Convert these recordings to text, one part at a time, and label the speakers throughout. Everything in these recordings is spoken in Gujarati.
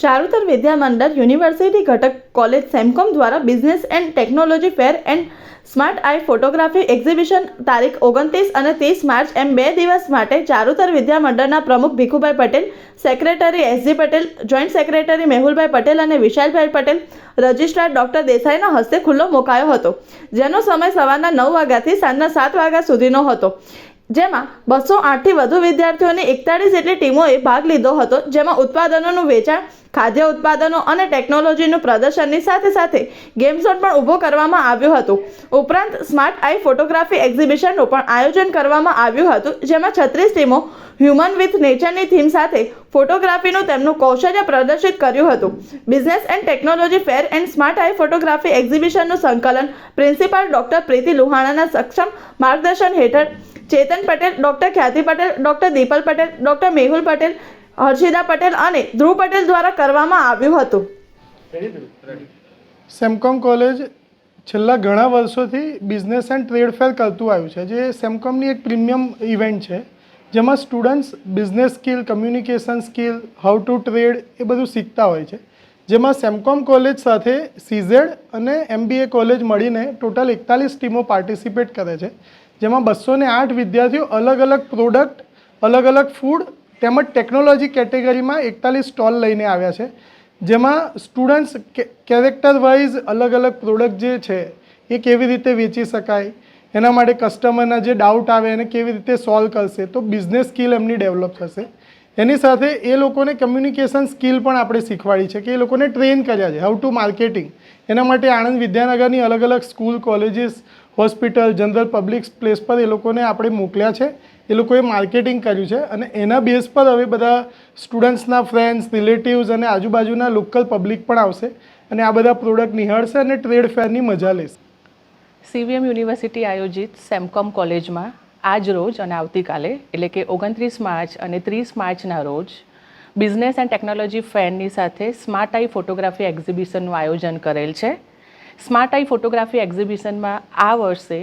Speaker 1: ચારુતર વિદ્યામંડળ યુનિવર્સિટી ઘટક કોલેજ સેમકોમ દ્વારા business and technology fair and smart eye photography exhibition તારીખ ઓગણત્રીસ અને ત્રીસ માર્ચ એમ બે દિવસ માટે ચારુતર વિદ્યામંડળના પ્રમુખ Bhikhubhai Patel, secretary S G Patel, joint secretary Mehulbhai Patel અને વિશાલભાઈ પટેલ રજિસ્ટ્રાર ડોક્ટર દેસાઈના હસ્તે ખુલ્લો મુકાયો હતો, જેનો સમય સવારના નવ વાગ્યાથી સાંજના સાત વાગ્યા સુધીનો હતો. જેમાં બસો આઠથી વધુ વિદ્યાર્થીઓની એકતાળીસ જેટલી ટીમોએ ભાગ લીધો હતો, જેમાં ઉત્પાદનોનું વેચાણ ખાદ્ય ઉત્પાદનો અને ટેકનોલોજીનું પ્રદર્શનની સાથે સાથે ગેમ ઝોન પણ ઊભો કરવામાં આવ્યું હતું. ઉપરાંત સ્માર્ટ આઈ ફોટોગ્રાફી એક્ઝિબિશનનું પણ આયોજન કરવામાં આવ્યું હતું, જેમાં છત્રીસ ટીમો હ્યુમન વિથ નેચરની થીમ સાથે ફોટોગ્રાફીનું તેમનું કૌશલ્ય પ્રદર્શિત કર્યું હતું. Business and technology fair and smart eye photography એક્ઝિબિશનનું સંકલન પ્રિન્સિપાલ ડૉક્ટર પ્રીતિ લુહાણાના સક્ષમ માર્ગદર્શન હેઠળ Chetan Patel, doctor Khyati Patel, doctor Dipal Patel, doctor Mehul Patel Harshida Patel અને ધ્રુવ પટેલ દ્વારા કરવામાં આવ્યું હતું.
Speaker 2: સેમકોમ કોલેજ છેલ્લા ઘણા વર્ષોથી બિઝનેસ એન્ડ ટ્રેડ ફેર કરતું આવ્યું છે, જે સેમકોમની એક પ્રીમિયમ ઇવેન્ટ છે, જેમાં students business skill, communication skill how to trade એ બધું શીખતા હોય છે. જેમાં સેમકોમ કોલેજ સાથે સીઝેડ અને એમબીએ કોલેજ મળીને ટોટલ એકતાલીસ ટીમો પાર્ટિસિપેટ કરે છે, જેમાં બસો આઠ વિદ્યાર્થીઓ અલગ અલગ પ્રોડક્ટ, અલગ અલગ ફૂડ તેમજ ટેકનોલોજી કેટેગરીમાં એકતાલીસ સ્ટોલ લઈને આવ્યા છે. જેમાં સ્ટુડન્ટ્સ કેરેક્ટર વાઇઝ અલગ અલગ પ્રોડક્ટ જે છે, એ કેવી રીતે વેચી શકાય, એના માટે કસ્ટમરના જે ડાઉટ આવે, એને કેવી રીતે સોલ્વ કરશે, તો બિઝનેસ સ્કિલ એમની ડેવલપ થશે. એની સાથે એ લોકોને કમ્યુનિકેશન સ્કિલ પણ આપણે શીખવાડી છે કે એ લોકોને ટ્રેન કર્યા છે હાઉ ટુ માર્કેટિંગ એના માટે આણંદ વિદ્યાનગરની અલગ અલગ school colleges hospital, general public place પર એ લોકોને આપણે મોકલ્યા છે. એ લોકોએ માર્કેટિંગ કર્યું છે અને એના બેઝ પર હવે બધા સ્ટુડન્ટ્સના ફ્રેન્ડ્સ રિલેટિવ્સ અને આજુબાજુના લોકલ પબ્લિક પણ આવશે અને આ બધા પ્રોડક્ટ નિહાળશે અને ટ્રેડ ફેરની મજા લેશે.
Speaker 3: સીવીએમ યુનિવર્સિટી આયોજિત સેમકોમ કોલેજમાં આજ રોજ અને આવતીકાલે, એટલે કે ઓગણત્રીસ માર્ચ અને ત્રીસ માર્ચના રોજ બિઝનેસ એન્ડ ટેકનોલોજી ફેરની સાથે સ્માર્ટ આઈ ફોટોગ્રાફી એક્ઝિબિશનનું આયોજન કરેલ છે. સ્માર્ટ આઈ ફોટોગ્રાફી એક્ઝિબિશનમાં આ વર્ષે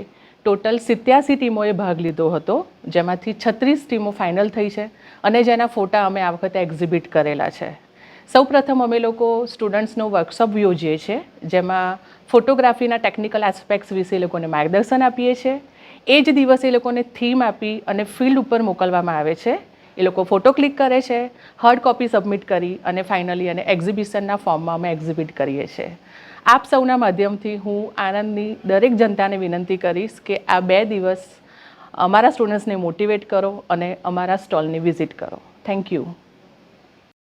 Speaker 3: ટોટલ સિત્યાસી ટીમોએ ભાગ લીધો હતો, જેમાંથી છત્રીસ ટીમો ફાઇનલ થઈ છે અને જેના ફોટા અમે આ વખતે એક્ઝિબિટ કરેલા છે. સૌપ્રથમ અમે લોકો સ્ટુડન્ટ્સનો વર્કશોપ યોજીએ છીએ, જેમાં ફોટોગ્રાફીના ટેકનિકલ એસ્પેક્ટ્સ વિશે એ લોકોને માર્ગદર્શન આપીએ છીએ. એ જ દિવસે એ લોકોને થીમ આપી અને ફિલ્ડ ઉપર મોકલવામાં આવે છે. એ લોકો ફોટો ક્લિક કરે છે, હાર્ડ કોપી સબમિટ કરી અને ફાઇનલી અને એક્ઝિબિશનના ફોર્મમાં અમે એક્ઝિબિટ કરીએ છીએ. આપ સૌના માધ્યમથી હું આનંદની દરેક જનતાને વિનંતી કરીશ કે આ બે દિવસ અમારા સ્ટુડન્ટ્સને મોટિવેટ કરો અને અમારા સ્ટોલની વિઝિટ કરો. Thank you